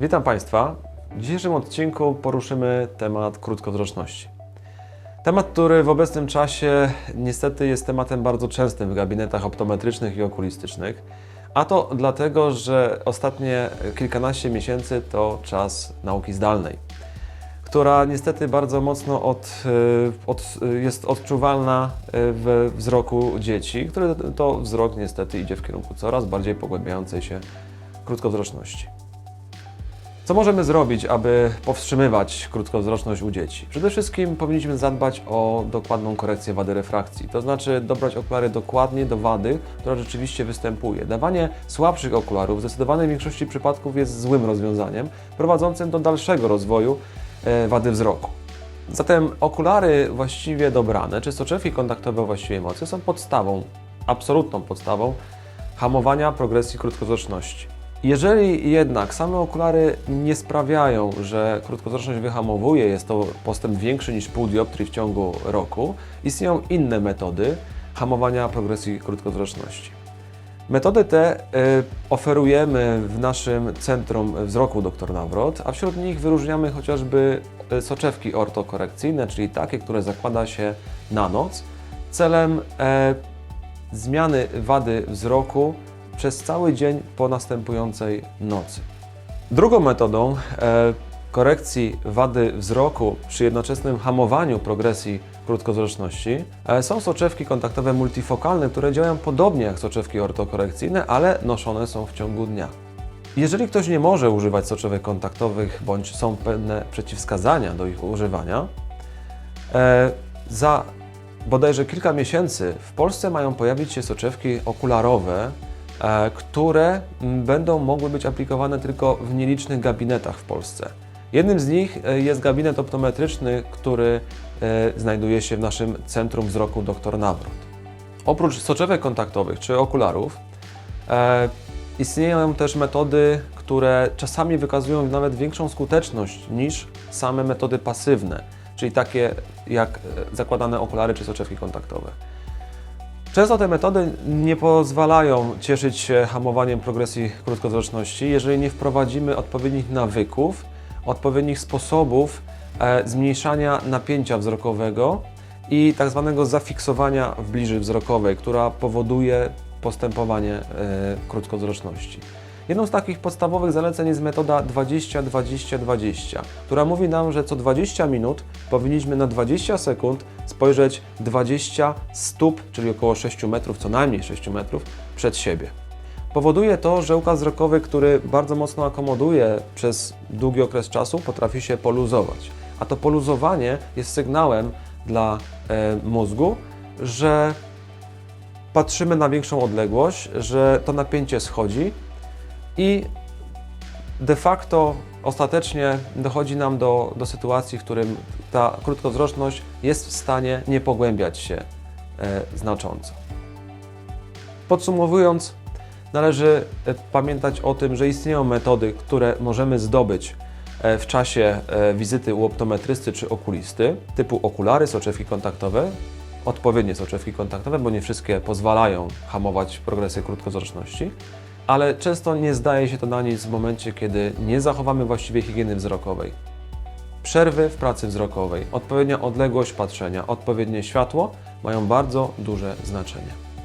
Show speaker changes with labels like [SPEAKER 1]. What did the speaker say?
[SPEAKER 1] Witam Państwa. W dzisiejszym odcinku poruszymy temat krótkowzroczności. Temat, który w obecnym czasie niestety jest tematem bardzo częstym w gabinetach optometrycznych i okulistycznych. A to dlatego, że ostatnie kilkanaście miesięcy to czas nauki zdalnej, która niestety bardzo mocno od, y, od, jest odczuwalna y, w wzroku dzieci, który to wzrok niestety idzie w kierunku coraz bardziej pogłębiającej się krótkowzroczności. Co możemy zrobić, aby powstrzymywać krótkowzroczność u dzieci? Przede wszystkim powinniśmy zadbać o dokładną korekcję wady refrakcji, to znaczy dobrać okulary dokładnie do wady, która rzeczywiście występuje. Dawanie słabszych okularów w zdecydowanej większości przypadków jest złym rozwiązaniem, prowadzącym do dalszego rozwoju e, wady wzroku. Zatem okulary właściwie dobrane, czy soczewki kontaktowe o właściwej mocy są podstawą, absolutną podstawą hamowania progresji krótkowzroczności. Jeżeli jednak same okulary nie sprawiają, że krótkowzroczność wyhamowuje, jest to postęp większy niż pół dioptrii w ciągu roku, istnieją inne metody hamowania progresji krótkowzroczności. Metody te y, oferujemy w naszym Centrum Wzroku Dr Nawrot, a wśród nich wyróżniamy chociażby y, soczewki ortokorekcyjne, czyli takie, które zakłada się na noc, celem e, zmiany wady wzroku przez cały dzień po następującej nocy. Drugą metodą e, korekcji wady wzroku przy jednoczesnym hamowaniu progresji krótkowzroczności e, są soczewki kontaktowe multifokalne, które działają podobnie jak soczewki ortokorekcyjne, ale noszone są w ciągu dnia. Jeżeli ktoś nie może używać soczewek kontaktowych bądź są pewne przeciwwskazania do ich używania, e, za bodajże kilka miesięcy w Polsce mają pojawić się soczewki okularowe, które m, będą mogły być aplikowane tylko w nielicznych gabinetach w Polsce. Jednym z nich e, jest gabinet optometryczny, który e, znajduje się w naszym Centrum Wzroku Dr Nawrot. Oprócz soczewek kontaktowych czy okularów, e, istnieją też metody, które czasami wykazują nawet większą skuteczność niż same metody pasywne, czyli takie jak e, zakładane okulary czy soczewki kontaktowe. Często te metody nie pozwalają cieszyć się hamowaniem progresji krótkowzroczności, jeżeli nie wprowadzimy odpowiednich nawyków, odpowiednich sposobów e, zmniejszania napięcia wzrokowego i tak zwanego zafiksowania w bliży wzrokowej, która powoduje postępowanie e, krótkowzroczności. Jedną z takich podstawowych zaleceń jest metoda 20-20-20, która mówi nam, że co 20 minut powinniśmy na 20 sekund spojrzeć 20 stóp, czyli około 6 metrów, co najmniej 6 metrów, przed siebie. Powoduje to, że ukaz wzrokowy, który bardzo mocno akomoduje przez długi okres czasu, potrafi się poluzować. A to poluzowanie jest sygnałem dla e, mózgu, że patrzymy na większą odległość, że to napięcie schodzi i de facto ostatecznie dochodzi nam do, do sytuacji, w którym ta krótkowzroczność jest w stanie nie pogłębiać się e, znacząco. Podsumowując, należy e, pamiętać o tym, że istnieją metody, które możemy zdobyć e, w czasie wizyty u optometrysty czy okulisty, typu okulary, soczewki kontaktowe, odpowiednie soczewki kontaktowe, bo nie wszystkie pozwalają hamować progresję krótkowzroczności, ale często nie zdaje się to na nic w momencie, kiedy nie zachowamy właściwej higieny wzrokowej. Przerwy w pracy wzrokowej, odpowiednia odległość patrzenia, odpowiednie światło mają bardzo duże znaczenie.